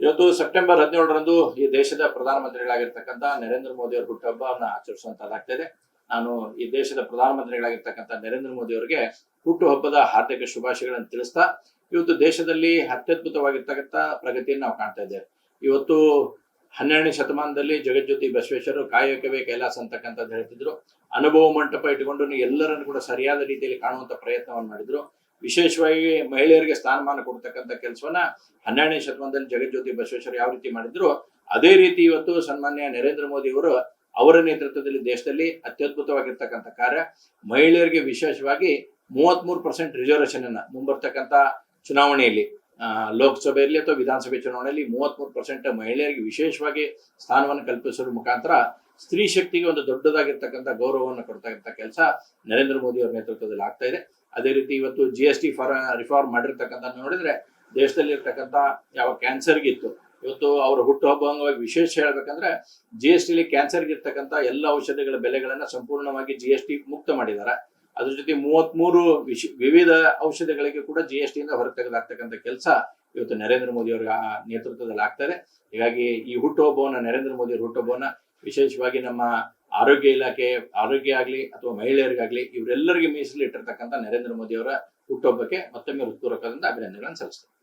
ಇವತ್ತು ಸೆಪ್ಟೆಂಬರ್ ಹದಿನೇಳರಂದು ಈ ದೇಶದ ಪ್ರಧಾನಮಂತ್ರಿಗಳಾಗಿರ್ತಕ್ಕಂಥ ನರೇಂದ್ರ ಮೋದಿ ಅವರ ಹುಟ್ಟುಹಬ್ಬವನ್ನು ಆಚರಿಸುವಂತದ್ದಾಗ್ತಿದೆ ನಾನು ಈ ದೇಶದ ಪ್ರಧಾನಮಂತ್ರಿಗಳಾಗಿರ್ತಕ್ಕಂಥ ನರೇಂದ್ರ ಮೋದಿ ಅವರಿಗೆ ಹುಟ್ಟುಹಬ್ಬದ ಹಾರ್ದಿಕ ಶುಭಾಶಯಗಳನ್ನು ತಿಳಿಸ್ತಾ, ಇವತ್ತು ದೇಶದಲ್ಲಿ ಅತ್ಯದ್ಭುತವಾಗಿರ್ತಕ್ಕಂಥ ಪ್ರಗತಿಯನ್ನು ನಾವು ಕಾಣ್ತಾ ಇದ್ದೇವೆ. ಇವತ್ತು ಹನ್ನೆರಡನೇ ಶತಮಾನದಲ್ಲಿ ಜಗಜ್ಯೋತಿ ಬಸವೇಶ್ವರರು ಕಾಯಕವೇ ಕೈಲಾಸ ಅಂತಕ್ಕಂಥದ್ದು ಹೇಳ್ತಿದ್ರು. ಅನುಭವ ಮಂಟಪ ಇಟ್ಟುಕೊಂಡು ಎಲ್ಲರನ್ನು ಕೂಡ ಸರಿಯಾದ ರೀತಿಯಲ್ಲಿ ಕಾಣುವಂತ ಪ್ರಯತ್ನವನ್ನು ಮಾಡಿದ್ರು. ವಿಶೇಷವಾಗಿ ಮಹಿಳೆಯರಿಗೆ ಸ್ಥಾನಮಾನ ಕೊಡ್ತಕ್ಕಂಥ ಕೆಲಸವನ್ನ ಹನ್ನೆರಡನೇ ಶತಮಾನದಲ್ಲಿ ಜಗಜ್ಯೋತಿ ಬಸವೇಶ್ವರ ಯಾವ ರೀತಿ ಮಾಡಿದ್ರು, ಅದೇ ರೀತಿ ಇವತ್ತು ಸನ್ಮಾನ್ಯ ನರೇಂದ್ರ ಮೋದಿ ಅವರು ಅವರ ನೇತೃತ್ವದಲ್ಲಿ ದೇಶದಲ್ಲಿ ಅತ್ಯದ್ಭುತವಾಗಿರ್ತಕ್ಕಂಥ ಕಾರ್ಯ. ಮಹಿಳೆಯರಿಗೆ ವಿಶೇಷವಾಗಿ ಮೂವತ್ಮೂರು ಪರ್ಸೆಂಟ್ ರಿಸರ್ವೇಷನ್ ಅನ್ನ ಮುಂಬರ್ತಕ್ಕಂಥ ಚುನಾವಣೆಯಲ್ಲಿ ಲೋಕಸಭೆಯಲ್ಲಿ ಅಥವಾ ವಿಧಾನಸಭೆ ಚುನಾವಣೆಯಲ್ಲಿ ಮೂವತ್ಮೂರು ಪರ್ಸೆಂಟ್ ಮಹಿಳೆಯರಿಗೆ ವಿಶೇಷವಾಗಿ ಸ್ಥಾನವನ್ನು ಕಲ್ಪಿಸೋದ್ರ ಮುಖಾಂತರ ಸ್ತ್ರೀ ಶಕ್ತಿಗೆ ಒಂದು ದೊಡ್ಡದಾಗಿರ್ತಕ್ಕಂಥ ಗೌರವವನ್ನು ಕೊಡ್ತಕ್ಕಂಥ ಕೆಲಸ ನರೇಂದ್ರ ಮೋದಿ ಅವರ ನೇತೃತ್ವದಲ್ಲಿ ಆಗ್ತಾ ಇದೆ. ಅದೇ ರೀತಿ ಇವತ್ತು G S T for reform ಮಾಡಿರ್ತಕ್ಕಂಥ ನೋಡಿದ್ರೆ ದೇಶದಲ್ಲಿ ಇರ್ತಕ್ಕಂಥ ಯಾವ ಕ್ಯಾನ್ಸರ್ಗಿತ್ತು ಇವತ್ತು ಅವರ ಹುಟ್ಟುಹಬ್ಬ ಅಂಗವಾಗಿ ವಿಶೇಷ ಹೇಳ್ಬೇಕಂದ್ರೆ ಜಿ ಎಸ್ ಟಿಲಿ ಕ್ಯಾನ್ಸರ್ಗೆ ಇರ್ತಕ್ಕಂಥ ಎಲ್ಲ ಔಷಧಿಗಳ ಬೆಲೆಗಳನ್ನ ಸಂಪೂರ್ಣವಾಗಿ ಜಿ ಎಸ್ ಟಿ ಮುಕ್ತ ಮಾಡಿದ್ದಾರೆ ಅದ್ರ ಜೊತೆ ಮೂವತ್ಮೂರು ವಿಶ್, ವಿವಿಧ ಔಷಧಿಗಳಿಗೆ ಕೂಡ ಜಿ ಎಸ್ ಟಿಯಿಂದ ಹೊರ ತೆಗೆದಾಗ್ತಕ್ಕಂಥ ಕೆಲಸ ಇವತ್ತು ನರೇಂದ್ರ ಮೋದಿ ಅವರ ನೇತೃತ್ವದಲ್ಲಿ ಆಗ್ತದೆ ಹೀಗಾಗಿ ಈ ಹುಟ್ಟುಹಬ್ಬವನ್ನು ನರೇಂದ್ರ ಮೋದಿ ಅವರ ಹುಟ್ಟುಹಬ್ಬವನ್ನ ವಿಶೇಷವಾಗಿ ನಮ್ಮ ಆರೋಗ್ಯ ಇಲಾಖೆ, ಆರೋಗ್ಯ ಆಗಲಿ ಅಥವಾ ಮಹಿಳೆಯರಿಗಾಗ್ಲಿ ಇವರೆಲ್ಲರಿಗೆ ಮೀಸಲಿಟ್ಟಿರ್ತಕ್ಕಂಥ ನರೇಂದ್ರ ಮೋದಿ ಅವರ ಹುಟ್ಟುಹಬ್ಬಕ್ಕೆ ಮತ್ತೊಮ್ಮೆ ಹೃತ್ಪೂರ್ವಕದಿಂದ ಅಭಿನಂದನೆಗಳನ್ನು ಸಲ್ಲಿಸ್ತೇನೆ.